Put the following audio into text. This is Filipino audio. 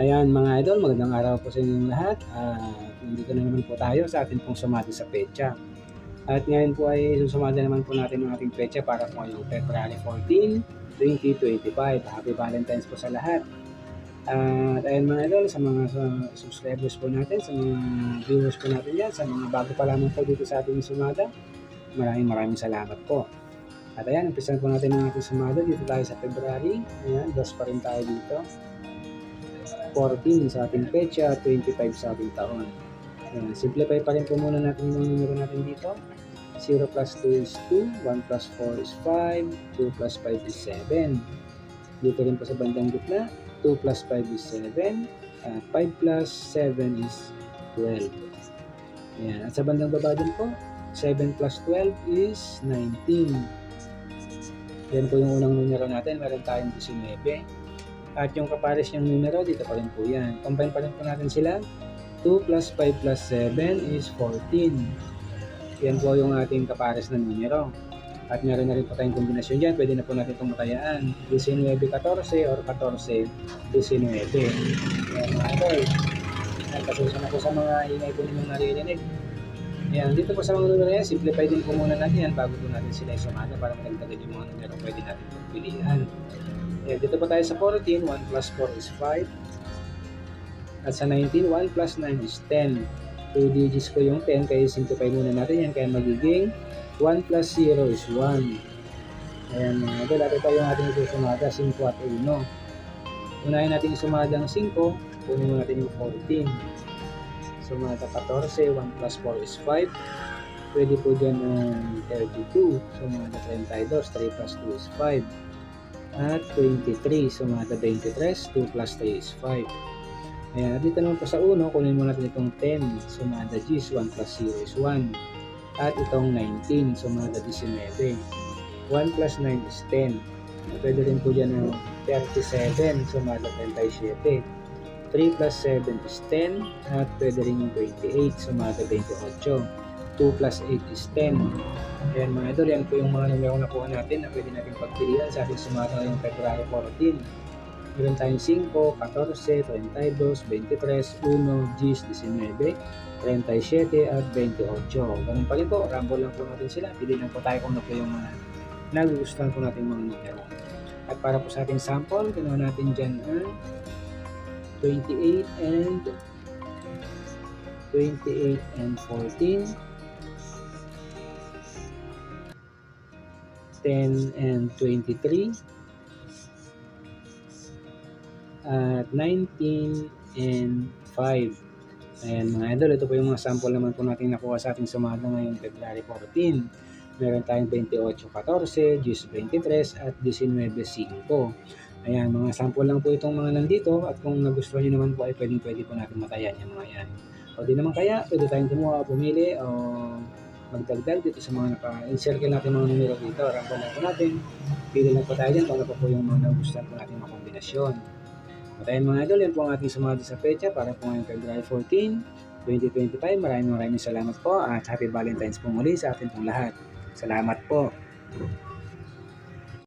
Ayan mga idol, magandang araw po sa inyong lahat. At nandito na naman po tayo sa ating pong sumati sa pecha. At ngayon po ay susumada naman po natin ang ating pecha para po ngayong February 14, 2025. Happy Valentine's po sa lahat. At ayan mga idol, sa mga subscribers po natin, sa mga viewers po natin yan, sa mga bago pa lamang po dito sa ating sumada, maraming maraming salamat po. At ayan, umpisan po natin ang ating sumada dito tayo sa February. Ayan, dos pa rin tayo dito. 14 sa ating pecha, 25 sa ating taon. Ayan, simplify pa rin po muna natin yung numero natin dito. 0 plus 2 is 2, 1 plus 4 is 5, 2 plus 5 is 7. Dito rin po sa bandang gitna, 2 plus 5 is 7, at 5 plus 7 is 12. Ayan, at sa bandang baba din po, 7 plus 12 is 19. Yan po yung unang numero natin, meron tayong 19. At yung kapares niyang numero, dito pa rin po yan. Combine pa rin po natin sila. 2 plus 5 plus 7 is 14. Yan po yung ating kapares na numero. At meron na rin po tayong kombinasyon dyan. Pwede na po natin itong matayaan. 19-14 or 14-19. Yan mga idol. Yan, pasensya na po sa mga ingay po ninyong naririnig. Yan, dito po sa mga numero yan, simplify din po muna natin yan bago po natin sila isumada para magdagdagan yung mga numero pwede natin pagpilian. Yan, dito po tayo sa 14, 1 plus 4 is 5. At sa 19, 1 plus 9 is 10. 2 digits ko yung 10, kaya simplify muna natin yan. Kaya magiging 1 plus 0 is 1. Ayan mga idol, dati tayo yung ating isusumada, 5 at 1. Unahin natin isumada ang 5, kunin mo natin yung 14. Sumada 14, 1 plus 4 is 5. Pwede po dyan ng 32. Sumada 32, 3 plus 2 is 5 at 23. Sumada 23, 2 plus 3 is 5. Ayan, at naman po sa 1, kunin mo natin itong 10. Sumada G's, 1 plus 0 is 1. At itong 19, sumada 19. 1 plus 9 is 10. Pwede rin po dyan ng 37, sumada 37. 3 plus 7 is 10. At pwede rin yung 28, sumada 28. 2 plus 8 is 10. Ayan mga idol, yan po yung mga numero na kuha natin na pwede natin pagpilian sa ating sumata ngayong February 14. Meron tayong 5, 14, 32, 23, 1, 10, 19, 37 at 28. Ganun pa rin po, rumble lang po natin sila. Pili lang po tayo kung ano po yung mga nagugustuhan po natin mga numero. At para po sa ating sample, kinuha natin dyan ang 28 and 28 and 14 10 and 23 at 19 and 5 Ayan mga idol, ito po yung mga sample naman po natin nakuha sa ating sumada ngayong February 14. Meron tayong 28-14, 10-23 at 19-5. Ayan, mga sample lang po itong mga nandito at kung nagustuhan nyo naman po ay pwedeng pwede po natin matayan yung mga yan. O di naman kaya, pwede tayong kumuha pumili o magdagdag dito sa mga naka-encircle natin mga numero dito. Rambo lang po natin. Pili lang po tayo dyan kung ano po yung mga nagustuhan po natin mga kombinasyon. At ayun mga idol, yan po ang ating sumati sa pecha para po ngayong February 14, 2025. Maraming maraming salamat po at Happy Valentine's po muli sa atin pong lahat. Salamat po.